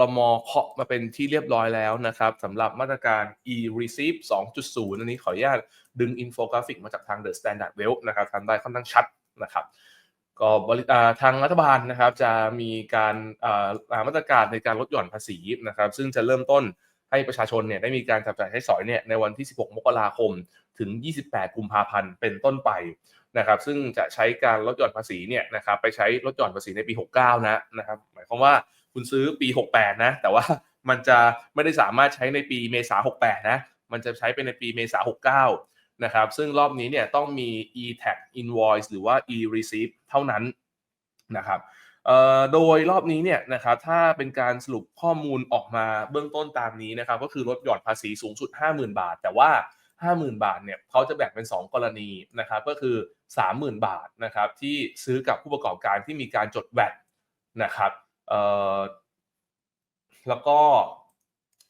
รมเคาะมาเป็นที่เรียบร้อยแล้วนะครับสำหรับมาตรการ e-receive 2.0 อันนี้ขออนุญาตดึงอินโฟกราฟิกมาจากทาง The Standard Well นะครับทำได้ค่อนข้างชัดนะครับก็บริทางรัฐบาลนะครับจะมีการอ่าอ่ามาตรการในการลดหย่อนภาษีนะครับ ซึ่งจะเริ่มต้นให้ประชาชนเนี่ยได้มีการจับจ่ายใช้สอยเนี่ยในวันที่ 16 มกราคม ถึง 28 กุมภาพันธ์เป็นต้นไปนะครับ ซึ่งจะใช้การลดหย่อนภาษีเนี่ยนะครับไปใช้ลดหย่อนภาษีในปี 69 นะนะครับ หมายความว่า คุณซื้อปี 68 นะ แต่ว่ามันจะไม่ได้สามารถใช้ในปีเมษา68 นะ มันจะใช้เป็นในปีเมษา69 นะครับ ซึ่งรอบนี้เนี่ยต้องมี e-tax invoice หรือว่า e-receipt เท่านั้นนะครับโดยรอบนี้เนี่ยนะครับถ้าเป็นการสรุปข้อมูลออกมาเบื้องต้นตามนี้นะครับก็คือลดหย่อนภาษีสูงสุด 50,000 บาท แต่ว่า 50,000 บาทเนี่ยเขาจะแบ่งเป็น 2 กรณีนะครับก็คือ 30,000 บาทนะครับที่ซื้อกับผู้ประกอบการที่มีการจดแวดนะครับ แล้วก็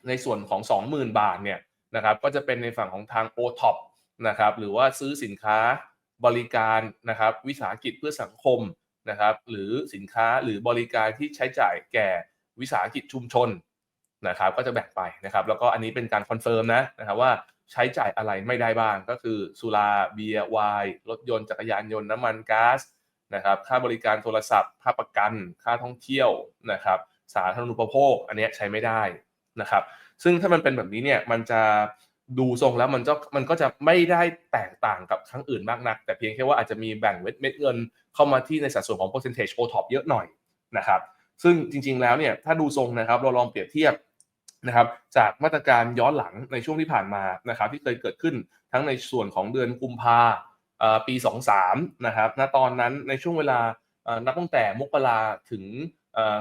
ในส่วนของ 20,000 บาทเนี่ยนะครับก็จะเป็นในฝั่งของทาง OTOP นะครับหรือว่าซื้อสินค้าบริการนะครับวิสาหกิจเพื่อสังคมนะครับหรือสินค้าหรือบริการที่ใช้จ่ายแก่วิสาหกิจชุมชนนะครับก็จะแบ่งไปนะครับแล้วก็อันนี้เป็นการคอนเฟิร์มนะนะครับว่าใช้จ่ายอะไรไม่ได้บ้างก็คือสุราเบียร์ไวน์รถยนต์จักรยานยนต์น้ำมันก๊าซ นะครับค่าบริการโทรศัพท์ ค่าประกัน ค่าท่องเที่ยวนะครับสาธารณูปโภค อันนี้ใช้ไม่ได้นะครับ ซึ่งถ้ามันเป็นแบบนี้เนี่ยมันจะดูทรงแล้วมันก็มันก็จะไม่ได้แตกต่างกับครั้งอื่นมากนัก แต่เพียงแค่ว่าอาจจะมีแบ่งเม็ดเม็ดเงินเข้ามาที่ในสัดส่วนของ percentage o top เยอะหน่อยนะครับ ซึ่งจริงๆแล้วเนี่ยถ้าดูทรงนะครับเราลองเปรียบเทียบนะครับจากมาตรการย้อนหลังในช่วงที่ผ่านมานะครับที่เคยเกิดขึ้นทั้งในส่วนของเดือนกุมภา ปี 23นะครับณตอนนั้นในช่วงเวลานับตั้งแต่มกราถึง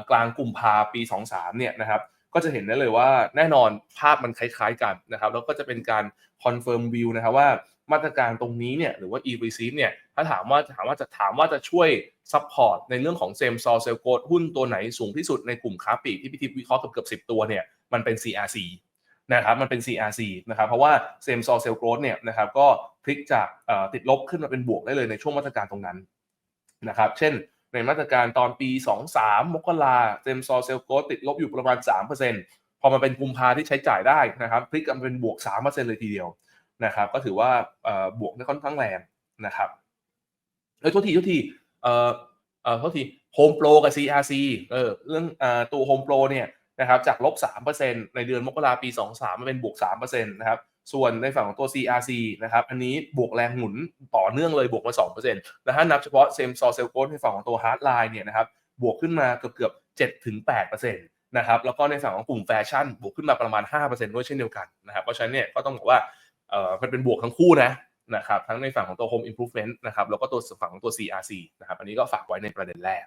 กลางกุมภาปี 23เนี่ยนะครับก็จะเห็นได้เลยว่าแน่นอนภาพมันคล้ายๆกันนะครับแล้วก็จะเป็นการคอนเฟิร์มวิวนะครับว่ามาตรการตรงนี้เนี่ยหรือว่า e-receipt เนี่ยถ้าถามว่าถามว่าจะถามว่าจะช่วยซัพพอร์ตในเรื่องของเซมซอเซลโกดหุ้นตัวไหนสูงที่สุดในกลุ่มค้าปลีกที่พี่ทิพย์วิเคราะห์เกือบเกือบสิตัวเนี่ยมันเป็น CRC นะครับมันเป็น CRC นะครับเพราะว่าเซมซอเซลโกดเนี่ยนะครับก็พลิกจากติดลบขึ้นมาเป็นบวกได้เลยในช่วงมาตรการตรงนั้นนะครับเช่นในมาตรการตอนปี 23 มกราเซมซอเซลโกดติดลบอยู่ประมาณ 3%พอมาเป็นกุมภาที่ใช้จ่ายได้นะครับพลิกกลันเป็นบวก 3%เลยทีเดียวนะครับก็ถือว่าบวกได้ค่อนข้างแรงนะครับเอ้ยโทษทีโทษทีเอ่อเอ่อโทษทีโฮมโปรกับ CRC เออเรื่องอตัวโฮมโปรเนี่ย นะครับจากลบ 3%ในเดือนมกราปี 23มันเป็นบวก3%นะครับส่วนในฝั่งของตัว CRC นะครับอันนี้บวกแรงหมุนต่อเนื่องเลยบวกมา 2%แล้วถ้านับเฉพาะเซมซอเซลโกในฝั่งของตัวฮาร์ดไลน์เนี่ยนะครับบวกขึ้นมาเกือบเกือบ7ถึง8%นะครับแล้วก็ในฝั่งของกลุ่มแฟชั่นบวกขึ้นมาประมาณ 5%ด้วยเช่นเดียวกันนะครับเพราะฉะนั้นเนี่ยก็ต้องบอกว่าเอ่อมันเป็นบวกทั้งคู่นะนะครับทั้งในฝั่งของตัว Home Improvement นะครับแล้วก็ตัวฝั่งของตัว CRC นะครับอันนี้ก็ฝากไว้ในประเด็นแรก